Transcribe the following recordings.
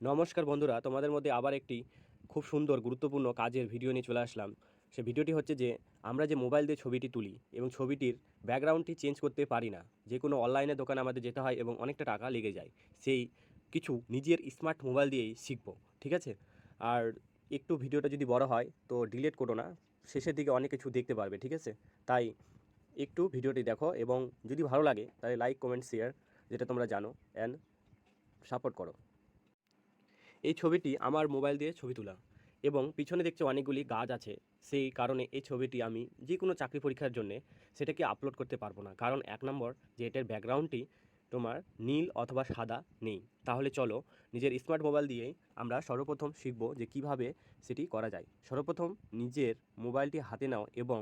নমস্কার বন্ধুরা, তোমাদের মধ্যে আবার একটি খুব সুন্দর, গুরুত্বপূর্ণ কাজের ভিডিও নিয়ে চলে আসলাম। সে ভিডিওটি হচ্ছে যে, আমরা যে মোবাইল দিয়ে ছবিটি তুলি এবং ছবিটির ব্যাকগ্রাউন্ডটি চেঞ্জ করতে পারি না, যে কোনো অনলাইনে দোকানে আমাদের যেতে হয় এবং অনেকটা টাকা লেগে যায়, সেই কিছু নিজের স্মার্ট মোবাইল দিয়েই শিখব, ঠিক আছে? আর একটু ভিডিওটা যদি বড় হয়, তো ডিলেট করো না, শেষের দিকে অনেক কিছু দেখতে পারবে, ঠিক আছে? তাই একটু ভিডিওটি দেখো এবং যদি ভালো লাগে, তাহলে লাইক কমেন্ট শেয়ার যেটা তোমরা জানো অ্যান্ড সাপোর্ট করো। এই ছবিটি আমার মোবাইল দিয়ে ছবি তোলা এবং পিছনে দেখছ অনেকগুলি গাছ আছে। সেই কারণে এই ছবিটি আমি যে কোনো চাকরি পরীক্ষার জন্যে সেটাকে আপলোড করতে পারব না। কারণ এক নম্বর, যে এটার ব্যাকগ্রাউন্ডটি তোমার নীল অথবা সাদা নেই। তাহলে চলো নিজের স্মার্ট মোবাইল দিয়েই আমরা সর্বপ্রথম শিখব যে কীভাবে সেটি করা যায়। সর্বপ্রথম নিজের মোবাইলটি হাতে নাও এবং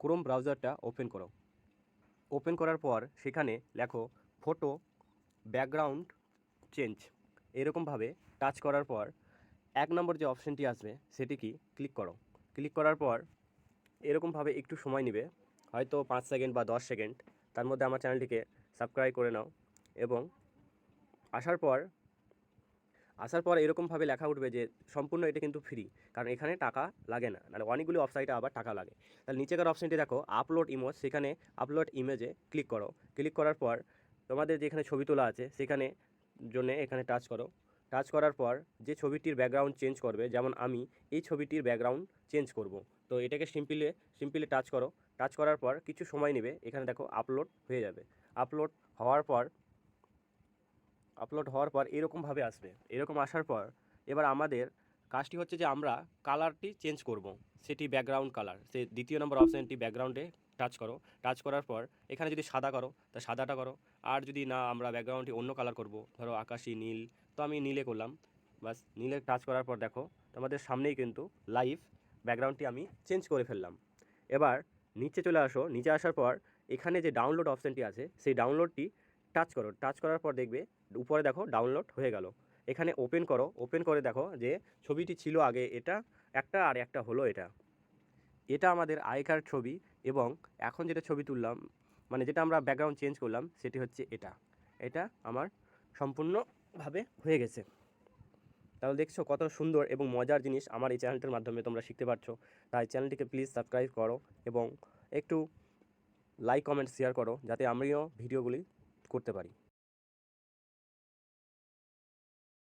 ক্রোম ব্রাউজারটা ওপেন করো। ওপেন করার পর সেখানে লেখো ফটো ব্যাকগ্রাউন্ড চেঞ্জ এরকমভাবে টাচ করার পর এক নম্বর যে অপশানটি আসবে সেটি কি? ক্লিক করো। ক্লিক করার পর এরকমভাবে একটু সময় নেবে। হয়তো পাঁচ সেকেন্ড বা দশ সেকেন্ড। তার মধ্যে আমার চ্যানেলটিকে সাবস্ক্রাইব করে নাও এবং আসার পর আসার পর এরকমভাবে লেখা উঠবে যে সম্পূর্ণ এটা কিন্তু ফ্রি। কারণ এখানে টাকা লাগে না। নাহলে অনেকগুলি ওয়েবসাইটে আবার টাকা লাগে। তাহলে নিচেকার অপশানটি দেখো, আপলোড ইমেজ। সেখানে আপলোড ইমেজে ক্লিক করো। ক্লিক করার পর তোমাদের যেখানে ছবি তোলা আছে, সেখানে জন্য এখানে টাচ করো। টাচ করার পর যে ছবিটির ব্যাকগ্রাউন্ড চেঞ্জ করবে, যেমন আমি, এই ছবিটির ব্যাকগ্রাউন্ড চেঞ্জ করব। তো এটাকে সিম্পলে সিম্পলে টাচ করো। টাচ করার পর কিছু সময় নেবে। এখানে দেখো আপলোড হয়ে যাবে। আপলোড হওয়ার পর আপলোড হওয়ার পর এরকমভাবে আসবে। এরকম আসার পর এবার আমাদের কাজটি হচ্ছে যে আমরা কালারটি চেঞ্জ করব। সেটি ব্যাকগ্রাউন্ড কালার সে দ্বিতীয় নম্বর অপশানটি ব্যাকগ্রাউন্ডে টাচ করো। টাচ করার পর এখানে যদি সাদা করো, তা সাদাটা করো। আর যদি না, আমরা ব্যাকগ্রাউন্ডটি অন্য কালার করব। ধরো আকাশি, নীল, তো আমি নীলে করলাম। বাস নীলে টাচ করার পর দেখো, তোমাদের সামনেই কিন্তু লাইভ ব্যাকগ্রাউন্ডটি আমি চেঞ্জ করে ফেললাম। এবার নিচে চলে আসো। নিচে আসার পর এখানে যে ডাউনলোড অপশানটি আছে, সেই ডাউনলোডটি টাচ করো। টাচ করার পর দেখবে, উপরে দেখো ডাউনলোড হয়ে গেল। এখানে ওপেন করো। ওপেন করে দেখো যে ছবিটি ছিল আগে এটা, একটা আর একটা হলো এটা। এটা আমাদের আগেকার ছবি এবং এখন যেটা ছবি তুললাম মানে যেটা আমরা ব্যাকগ্রাউন্ড চেঞ্জ করলাম, সেটি হচ্ছে এটা। এটা আমার সম্পূর্ণভাবে হয়ে গেছে। তাহলে দেখছ কত সুন্দর এবং মজার জিনিস আমার এই চ্যানেলটার মাধ্যমে তোমরা শিখতে পারছ। তাই চ্যানেলটিকে প্লিজ সাবস্ক্রাইব করো এবং একটু লাইক কমেন্ট শেয়ার করো, যাতে আমিও ভিডিওগুলি করতে পারি।